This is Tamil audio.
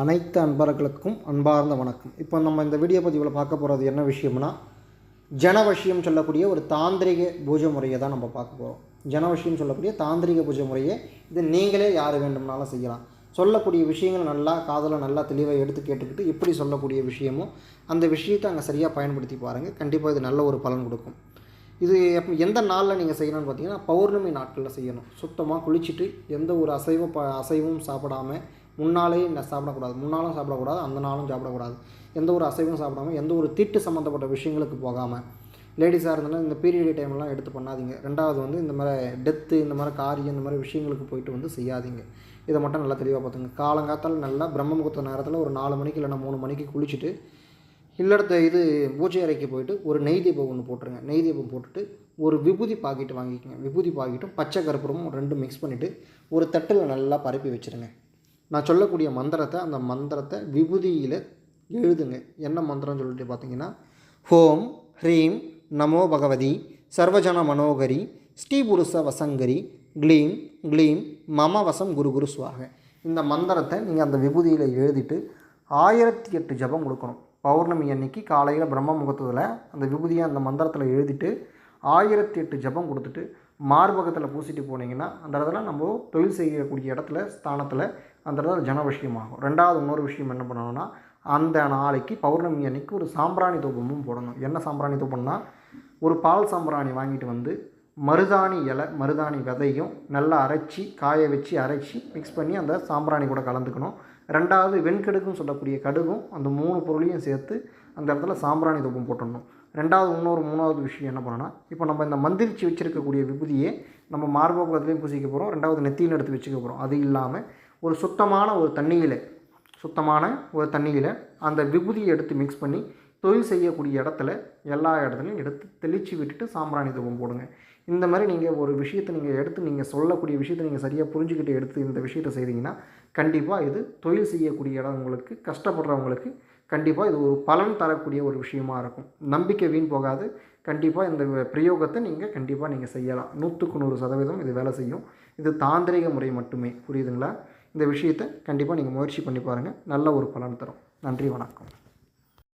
அனைத்து அன்பர்களுக்கும் அன்பார்ந்த வணக்கம். இப்போ நம்ம இந்த வீடியோ பதிவில் பார்க்க போகிறது என்ன விஷயம்னா ஜனவசியம் சொல்லக்கூடிய ஒரு தாந்திரிக பூஜை முறையை தான் நம்ம பார்க்க போகிறோம் ஜனவசியம் சொல்லக்கூடிய தாந்திரிக பூஜை முறையை இது நீங்களே யார் வேண்டும்னாலும் செய்யலாம். சொல்லக்கூடிய விஷயங்கள் நல்லா காதில் நல்லா தெளிவாக எடுத்து கேட்டுக்கிட்டு எப்படி சொல்லக்கூடிய விஷயமோ அந்த விஷயத்தை அங்கே சரியாக பயன்படுத்தி பாருங்கள் கண்டிப்பாக இது நல்ல ஒரு பலன் கொடுக்கும். இது எப் எந்த நாளில் நீங்கள் செய்யணும்னு பார்த்தீங்கன்னா பௌர்ணமி நாட்களில் செய்யணும். சுத்தமாக குளிச்சுட்டு எந்த ஒரு அசைவ ப அசைவும் சாப்பிடாம முன்னாலே ந- சாப்பிடக்கூடாது முன்னாலும் சாப்பிடக்கூடாது அந்த நாளும் சாப்பிடக்கூடாது. எந்த ஒரு அசைவும் சாப்பிடாம எந்த ஒரு தீட்டு சம்மந்தப்பட்ட விஷயங்களுக்கு போகாமல் லேடிஸாக இருந்தாலும் இந்த பீரியட் டைம்லாம் எடுத்து பண்ணாதீங்க. ரெண்டாவது வந்து இந்த மாதிரி டெத்து இந்த மாதிரி காரியம் இந்த மாதிரி விஷயங்களுக்கு போயிட்டு வந்து செய்யாதீங்க. இதை மட்டும் நல்லா தெளிவாக பார்த்துங்க. காலங்காத்தால் நல்லா பிரம்ம முகூர்த்த நேரத்தில் ஒரு நாலு மணிக்கு இல்லைன்னா மூணு மணிக்கு குளிச்சுட்டு இல்லடத்த இது பூஜை அறைக்கு போயிட்டு ஒரு நெய் தீபம் ஒன்று போட்டுருங்க. நெய் தீபம் போட்டுட்டு ஒரு விபூதி பாக்கெட் வாங்கிக்கோங்க. விபூதி பாக்கெட்டும் பச்சை கற்பூரமும் ரெண்டும் மிக்ஸ் பண்ணிவிட்டு ஒரு தட்டில் நல்லா பரப்பி வச்சுருங்க. நான் சொல்லக்கூடிய மந்திரத்தை அந்த மந்திரத்தை விபூதியில் எழுதுங்க. என்ன மந்திரம் சொல்லிட்டு பார்த்தீங்கன்னா ஹோம் ஹ்ரீம் நமோ பகவதி சர்வஜன மனோகரி ஸ்ரீபுருஷ வசங்கரி க்ளீம் க்ளீம் மம வசம் குரு குரு சுவாக. இந்த மந்திரத்தை நீங்கள் அந்த விபூதியில் எழுதிட்டு ஆயிரத்தி எட்டு ஜபம் கொடுக்கணும். பௌர்ணமி அன்னைக்கு காலையில் பிரம்ம முகூர்த்தத்தில் அந்த விபூதியை அந்த மந்திரத்தில் எழுதிட்டு ஆயிரத்தி எட்டு ஜபம் கொடுத்துட்டு மார்பகத்தில் பூசிட்டு போனீங்கன்னா அந்த இடத்துல நம்ம தொழில் செய்யக்கூடிய இடத்துல ஸ்தானத்தில் அந்த இடத்துல ஜனவசியமாகும். ரெண்டாவது இன்னொரு விஷயம் என்ன பண்ணணும்னா அந்த நாளைக்கு பௌர்ணமி அன்னைக்கு ஒரு சாம்பிராணி தோப்பமும் போடணும். என்ன சாம்பிராணி தோப்பம்னா ஒரு பால் சாம்பிராணி வாங்கிட்டு வந்து மருதாணி இலை மருதாணி விதையும் நல்லா அரைச்சி காய வச்சு அரைச்சி மிக்ஸ் பண்ணி அந்த சாம்பிராணி கூட கலந்துக்கணும். ரெண்டாவது வெண்கடுகுன்னு சொல்லக்கூடிய கடுகும் அந்த மூணு பொருளையும் சேர்த்து அந்த இடத்துல சாம்பிராணி தூபம் போட்டுடணும். ரெண்டாவது இன்னொரு மூணாவது விஷயம் என்ன பண்ணோன்னா இப்போ நம்ம இந்த மந்திரிச்சு வச்சுருக்கக்கூடிய விபூதியை நம்ம மார்பகத்துலேயும் பூசிக்க போகிறோம் ரெண்டாவது நெத்தியில் எடுத்து வச்சுக்க போகிறோம் அது இல்லாமல் ஒரு சுத்தமான ஒரு தண்ணியில் சுத்தமான ஒரு தண்ணியில் அந்த விபூதியை எடுத்து மிக்ஸ் பண்ணி தொழில் செய்யக்கூடிய இடத்துல எல்லா இடத்துலையும் எடுத்து தெளித்து விட்டுட்டு சாம்பிராணி தூபம் போடுங்க. இந்த மாதிரி நீங்கள் ஒரு விஷயத்தை நீங்கள் எடுத்து நீங்கள் சொல்லக்கூடிய விஷயத்தை நீங்கள் சரியாக புரிஞ்சுக்கிட்டு எடுத்து இந்த விஷயத்தை செய்தீங்கன்னா கண்டிப்பாக இது தொழில் செய்யக்கூடிய இடங்களுக்கு கஷ்டப்படுறவங்களுக்கு கண்டிப்பாக இது ஒரு பலன் தரக்கூடிய ஒரு விஷயமா இருக்கும். நம்பிக்கை வீண் போகாது. கண்டிப்பாக இந்த பிரயோகத்தை நீங்கள் கண்டிப்பாக நீங்கள் செய்யலாம். நூற்றுக்கு நூறு சதவீதம் இது வேலை செய்யும். இது தாந்திரிக முறை மட்டுமே. புரியுதுங்களா? இந்த விஷயத்தை கண்டிப்பாக நீங்கள் முயற்சி பண்ணி பாருங்கள் நல்ல ஒரு பலன் தரும். நன்றி வணக்கம்.